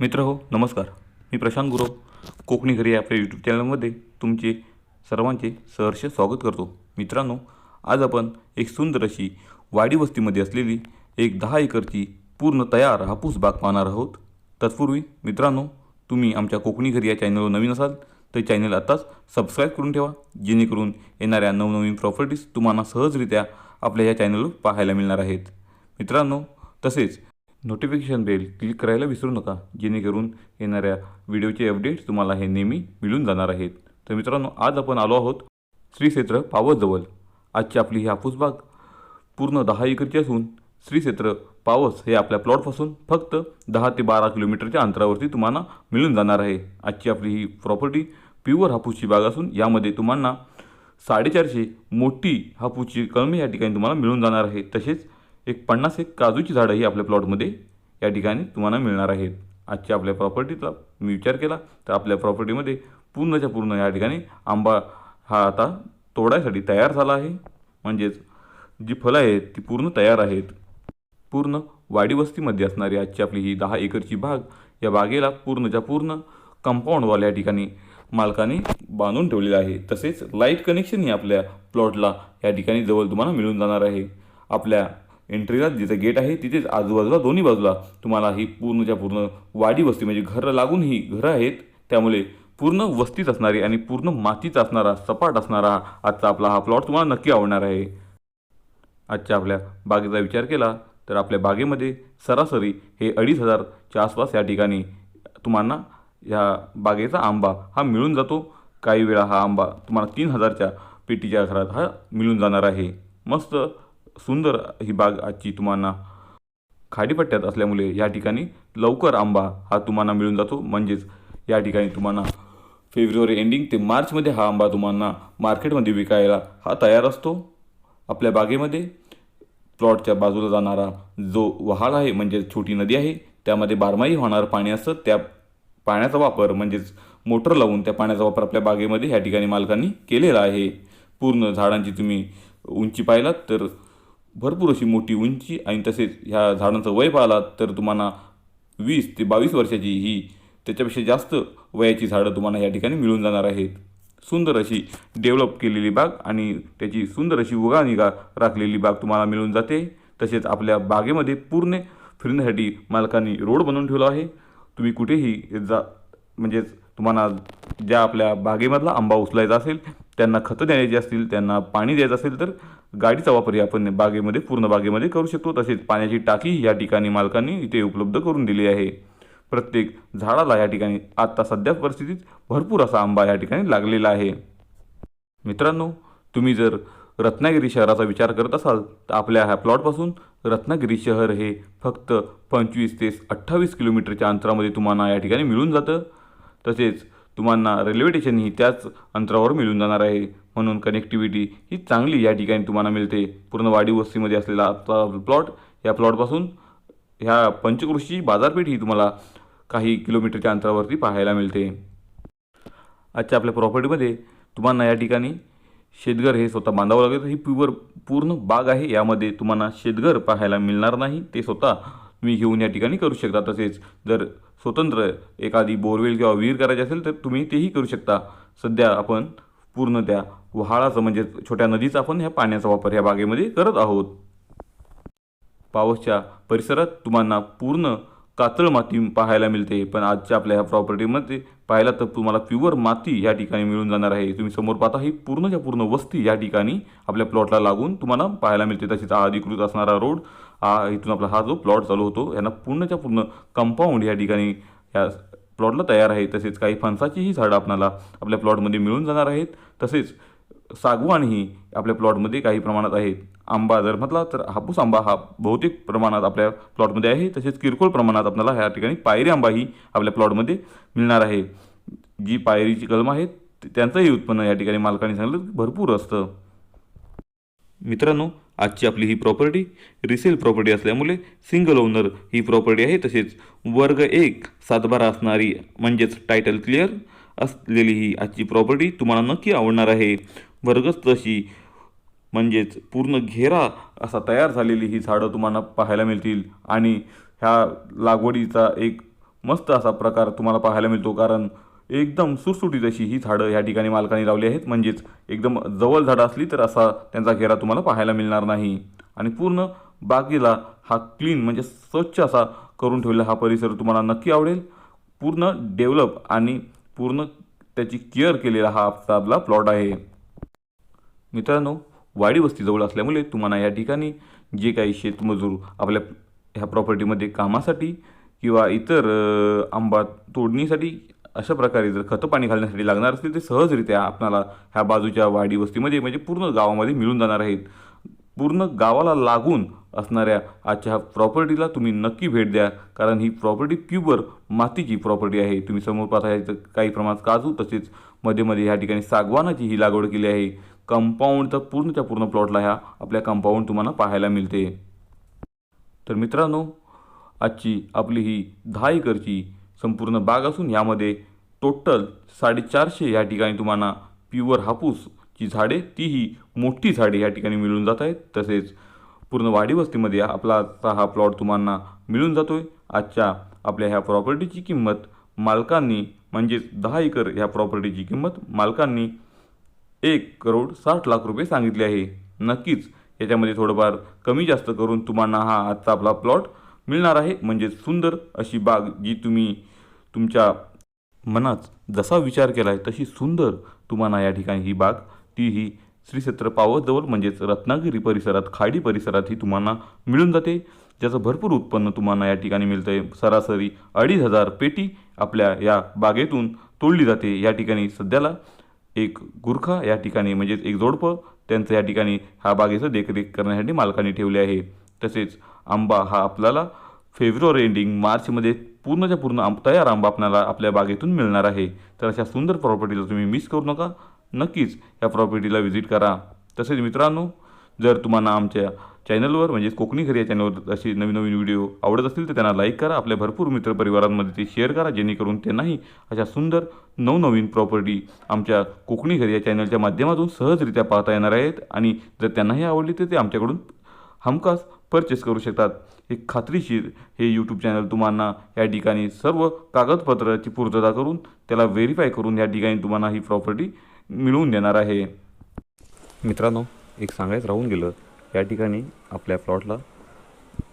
मित्र हो नमस्कार. मी प्रशांत गुरव कोकणी घरी या आपल्या यूट्यूब चॅनलमध्ये तुमचे सर्वांचे सहर्ष स्वागत करतो. मित्रांनो आज आपण एक सुंदर अशी वाडी वस्तीमध्ये असलेली एक दहा एकरची पूर्ण तयार हापूस बाग पाहणार आहोत. तत्पूर्वी मित्रांनो तुम्ही आमच्या कोकणी घरी या चॅनलवर नवीन असाल तर चॅनल आत्ताच सबस्क्राईब करून ठेवा जेणेकरून येणाऱ्या नवनवीन प्रॉपर्टीज तुम्हाला सहजरित्या आपल्या या चॅनलवर पाहायला मिळणार आहेत. मित्रांनो तसेच नोटिफिकेशन बेल क्लिक करायला विसरू नका जेणेकरून येणाऱ्या व्हिडिओचे अपडेट्स तुम्हाला हे नेहमी मिळून जाणार आहेत. तर मित्रांनो आज आपण आलो आहोत श्री क्षेत्र पावसजवळ. आजची आपली ही हापूस बाग पूर्ण दहा एकरची असून श्री क्षेत्र पावस हे आपल्या प्लॉटपासून फक्त दहा ते बारा किलोमीटरच्या अंतरावरती तुम्हाला मिळून जाणार आहे. आजची आपली ही प्रॉपर्टी प्युअर हापूसची बाग असून यामध्ये तुम्हाला साडेचारशे मोठी हापूसची कलमे या ठिकाणी तुम्हाला मिळून जाणार आहे. तसेच एक पन्नास एक काजूची झाडं ही आपल्या प्लॉटमध्ये या ठिकाणी तुम्हाला मिळणार आहेत. आजच्या आपल्या प्रॉपर्टीचा मी विचार केला तर आपल्या प्रॉपर्टीमध्ये पूर्णच्या पूर्ण या ठिकाणी आंबा हा आता तोडायसाठी तयार झाला आहे. म्हणजेच जी फळं आहेत ती पूर्ण तयार आहेत. पूर्ण वाडी वस्तीमध्ये असणारी आजची आपली ही दहा एकरची बाग या बागेला पूर्णच्या पूर्ण कंपाऊंडवाला या ठिकाणी मालकाने बांधून ठेवलेलं आहे. तसेच लाइट कनेक्शनही आपल्या प्लॉटला या ठिकाणी जवळ तुम्हाला मिळून जाणार आहे. आपल्या एंट्रीला जिथं गेट आहे तिथेच आजूबाजूला दोन्ही बाजूला तुम्हाला ही पूर्णच्या पूर्ण वाडी वस्ती म्हणजे घरं लागून ही घरं आहेत त्यामुळे पूर्ण वस्तीत असणारी आणि पूर्ण मातीच असणारा सपाट असणारा आजचा आपला हा प्लॉट तुम्हाला नक्की आवडणार आहे. आजच्या आपल्या बागेचा विचार केला तर आपल्या बागेमध्ये सरासरी हे अडीच हजारच्या आसपास या ठिकाणी तुम्हाला ह्या बागेचा आंबा हा मिळून जातो. काही वेळा हा आंबा तुम्हाला तीन हजारच्या पेटीच्या घरात हा मिळून जाणार आहे. मस्त सुंदर ही बाग आजची तुम्हाला खाडीपट्ट्यात असल्यामुळे या ठिकाणी लवकर आंबा हा तुम्हाला मिळून जातो. म्हणजेच या ठिकाणी तुम्हाला फेब्रुवारी एंडिंग ते मार्चमध्ये हा आंबा तुम्हाला मार्केटमध्ये विकायला हा तयार असतो. आपल्या बागेमध्ये प्लॉटच्या बाजूला जाणारा जो वहाळ आहे म्हणजे छोटी नदी आहे त्यामध्ये बारमाही होणारं पाणी असतं. त्या पाण्याचा वापर म्हणजेच मोटर लावून त्या पाण्याचा वापर आपल्या बागेमध्ये ह्या ठिकाणी मालकांनी केलेला आहे. पूर्ण झाडांची तुम्ही उंची पाहिलात तर भरपूर अशी मोठी उंची आणि तसेच ह्या झाडांचं वय पाहिलात तर तुम्हाला वीस ते बावीस वर्षाची ही त्याच्यापेक्षा जास्त वयाची झाडं तुम्हाला या ठिकाणी मिळून जाणार आहेत. सुंदर अशी डेव्हलप केलेली बाग आणि त्याची सुंदर अशी उगानिगा राखलेली बाग तुम्हाला मिळून जाते. तसेच आपल्या बागेमध्ये पूर्ण फिरण्यासाठी मालकांनी रोड बनवून ठेवला आहे. तुम्ही कुठेही जा म्हणजेच तुम्हाला ज्या आपल्या बागेमधला आंबा उचलायचा असेल त्यांना खतं द्यायची असतील त्यांना पाणी द्यायचं असेल तर गाडीचा वापर आपण बागेमध्ये पूर्ण बागेमध्ये करू शकतो. तसेच पाण्याची टाकी या ठिकाणी मालकांनी इथे उपलब्ध करून दिली आहे. प्रत्येक झाडाला या ठिकाणी आत्ता सध्या परिस्थितीत भरपूर असा आंबा या ठिकाणी लागलेला आहे. मित्रांनो तुम्ही जर रत्नागिरी शहराचा विचार करत असाल तर आपल्या ह्या प्लॉटपासून रत्नागिरी शहर हे फक्त पंचवीस ते अठ्ठावीस किलोमीटरच्या अंतरामध्ये तुम्हाला या ठिकाणी मिळून जातं. तसेच तुम्हाला रेल्वे स्टेशनही त्याच अंतरावर मिळून जाणार आहे. म्हणून कनेक्टिव्हिटी ही चांगली या ठिकाणी तुम्हाला मिळते. पूर्ण वाडी वस्तीमध्ये असलेला आजचा प्लॉट या प्लॉटपासून ह्या पंचकृषी बाजारपेठ ही तुम्हाला काही किलोमीटरच्या अंतरावरती पाहायला मिळते. आजच्या आपल्या प्रॉपर्टीमध्ये तुम्हाला या ठिकाणी शेतघर हे स्वतः बांधावं लागेल. ही प्युअर पूर्ण बाग आहे. यामध्ये तुम्हाला शेतघर पाहायला मिळणार नाही. ते स्वतः तुम्ही घेऊन या ठिकाणी करू शकता तसेच. जर स्वतंत्र एखादी बोरवेल किंवा विहीर करायची असेल तर तुम्ही तेही करू शकता. सध्या आपण पूर्ण त्या वहाळाचं म्हणजे छोट्या नदीचा आपण ह्या पाण्याचा वापर ह्या बागेमध्ये करत आहोत. पावसच्या परिसरात तुम्हाला पूर्ण कातळ माती पाहायला मिळते. पण आजच्या आपल्या ह्या प्रॉपर्टीमध्ये पाहायला तर तुम्हाला प्युअर माती या ठिकाणी मिळून जाणार आहे. तुम्ही समोर पाहता ही पूर्णच्या पूर्ण वस्ती या ठिकाणी आपल्या प्लॉटला लागून तुम्हाला पाहायला मिळते. तशीच अधिकृत असणारा रोड हा इथून आपला हा जो प्लॉट चालू होतो यांना पूर्णच्या पूर्ण कंपाऊंड या ठिकाणी या प्लॉटला तयार आहे. तसेच काही फणसाचीही झाडं आपल्याला आपल्या प्लॉटमध्ये मिळून जाणार आहेत. तसेच सागवानही आपल्या प्लॉटमध्ये काही प्रमाणात आहेत. आंबा जर म्हटला तर हापूस आंबा हा बहुतेक प्रमाणात आपल्या प्लॉटमध्ये आहे. तसेच किरकोळ प्रमाणात आपल्याला ह्या ठिकाणी पायरी आंबाही आपल्या प्लॉटमध्ये मिळणार आहे. जी पायरीची कलम आहेत त्यांचंही उत्पन्न या ठिकाणी मालकाने सांगितलं भरपूर असतं. मित्रांनो आजची आपली ही प्रॉपर्टी रिसेल प्रॉपर्टी असल्यामुळे सिंगल ओनर ही प्रॉपर्टी आहे. तसेच वर्ग एक सातबारा असणारी म्हणजेच टायटल क्लिअर असलेली ही आजची प्रॉपर्टी तुम्हाला नक्की आवडणार आहे. वर्गच तशी म्हणजेच पूर्ण घेरा असा तयार झालेली ही झाडं तुम्हाला पाहायला मिळतील. आणि ह्या लागवडीचा एक मस्त असा प्रकार तुम्हाला पाहायला मिळतो. कारण एकदम सुटसुटीत अशी ही झाडं या ठिकाणी मालकाने लावली आहेत. म्हणजेच एकदम जवळ झाडं असली तर असा त्यांचा घेरा तुम्हाला पाहायला मिळणार नाही. आणि पूर्ण बागेला हा क्लीन म्हणजे स्वच्छ असा करून ठेवलेला हा परिसर तुम्हाला नक्की आवडेल. पूर्ण डेव्हलप आणि पूर्ण त्याची केअर केलेला हा आपला प्लॉट आहे. मित्रांनो वाडी वस्तीजवळ असल्यामुळे तुम्हाला या ठिकाणी जे काही शेतमजूर आपल्या ह्या प्रॉपर्टीमध्ये कामासाठी किंवा इतर आंबा तोडणीसाठी अशा प्रकारे जर खतं पाणी घालण्यासाठी लागणार असतील ते सहजरित्या आपणाला ह्या बाजूच्या वाडी वस्तीमध्ये म्हणजे पूर्ण गावामध्ये मिळून जाणार आहेत. पूर्ण गावाला लागून असणाऱ्या आजच्या ह्या प्रॉपर्टीला तुम्ही नक्की भेट द्या. कारण ही प्रॉपर्टी प्युअर मातीची प्रॉपर्टी आहे. तुम्ही समोर पाहता तर काही प्रमाणात काजू तसेच मध्ये मध्ये ह्या ठिकाणी सागवानाची ही लागवड केली आहे. कंपाऊंडचा पूर्णच्या पूर्ण प्लॉटला ह्या आपल्या कंपाऊंड तुम्हाला पाहायला मिळते. तर मित्रांनो आजची आपली ही दहा एकरची संपूर्ण बाग असून यामध्ये टोटल साडेचारशे या ठिकाणी तुम्हाला प्युअर हापूसची झाडे तीही मोठी झाडे या ठिकाणी मिळून जात आहेत. तसेच पूर्ण वाडी वस्तीमध्ये आपला हा प्लॉट तुम्हाला मिळून जातो आहे आजच्या आपल्या ह्या प्रॉपर्टीची किंमत मालकांनी म्हणजेच दहा एकर ह्या प्रॉपर्टीची किंमत मालकांनी एक करोड साठ लाख रुपये सांगितले आहे. नक्कीच याच्यामध्ये थोडंफार कमी जास्त करून तुम्हाला हा आजचा आपला प्लॉट मिळणार आहे. म्हणजेच सुंदर अशी बाग जी तुम्ही तुमच्या मनात जसा विचार केला आहे तशी सुंदर तुम्हाला या ठिकाणी ही बाग ती ही श्री क्षेत्र पावसजवळ म्हणजेच रत्नागिरी परिसरात खाडी परिसरात ही तुम्हाला मिळून जाते. ज्याचं भरपूर उत्पन्न तुम्हाला या ठिकाणी मिळतं आहे सरासरी अडीच हजार पेटी आपल्या या बागेतून तोडली जाते. या ठिकाणी सध्याला एक गुरखा या ठिकाणी म्हणजेच एक जोडपं त्यांचं या ठिकाणी ह्या बागेचं देखरेख करण्यासाठी मालकाने ठेवले आहे. तसेच आंबा हा आपल्याला फेब्रुवारी एंडिंग मार्चमध्ये पूर्णच्या पूर्ण तयार आंबा आपल्याला आपल्या बागेतून मिळणार आहे. तर अशा सुंदर प्रॉपर्टीला तुम्ही मिस करू नका. नक्कीच या प्रॉपर्टीला व्हिजिट करा. तसेच मित्रांनो जर तुम्हाला आमच्या चॅनलवर म्हणजे कोकणी घरी या चॅनलवर असे नवीन नवीन व्हिडिओ आवडत असतील तर त्यांना लाईक करा. आपल्या भरपूर मित्रपरिवारांमध्ये ते शेअर करा. जेणेकरून त्यांनाही अशा सुंदर नवनवीन प्रॉपर्टी आमच्या कोकणी घरी या चॅनलच्या माध्यमातून सहजरित्या पाहता येणार आहेत. आणि जर त्यांनाही आवडली तर ते आमच्याकडून हमखास परचेस करू शकतात. हे खात्रीशीर हे यूट्यूब चॅनल तुम्हाला या ठिकाणी सर्व कागदपत्राची पूर्तता करून त्याला व्हेरीफाय करून या ठिकाणी तुम्हाला ही प्रॉपर्टी मिळवून देणार आहे. मित्रांनो एक सांगायचं राहून गेलं या ठिकाणी आपल्या प्लॉटला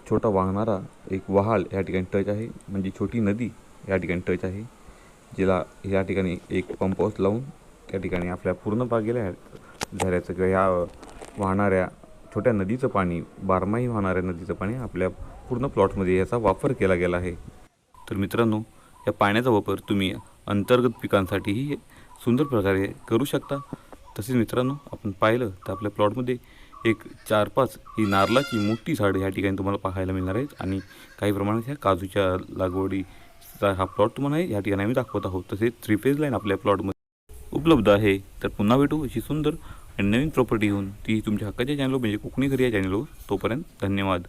छोटा वाहणारा एक वहाल या ठिकाणी टच आहे. म्हणजे छोटी नदी या ठिकाणी टच आहे. जिला या ठिकाणी एक पंप हाऊस लावून त्या ठिकाणी आपल्या पूर्ण बागेला ह्या झऱ्याचं किंवा ह्या वाहणाऱ्या छोट्या नदीचं पाणी बारमाही वाहणाऱ्या नदीचं पाणी आपल्या पूर्ण प्लॉटमध्ये याचा वापर केला गेला आहे. तर मित्रांनो या पाण्याचा वापर तुम्ही अंतर्गत पिकांसाठीही सुंदर प्रकारे करू शकता. तसेच मित्रांनो आपण पाहिलं तर आपल्या प्लॉटमध्ये एक चार पाच ही नारळाची मोठी झाडं ह्या ठिकाणी तुम्हाला पाहायला मिळणार आहेत. आणि काही प्रमाणात ह्या काजूच्या लागवडीचा हा प्लॉट तुम्हाला या ठिकाणी आम्ही दाखवत आहोत. तसेच थ्री फेज लाईन आपल्या प्लॉटमध्ये उपलब्ध आहे. तर पुन्हा भेटू अशी सुंदर आणि नवीन प्रॉपर्टी घेऊन ती तुमच्या हक्काच्या चॅनलवर म्हणजे कोकणी घरी या चॅनलवर तोपर्यंत धन्यवाद.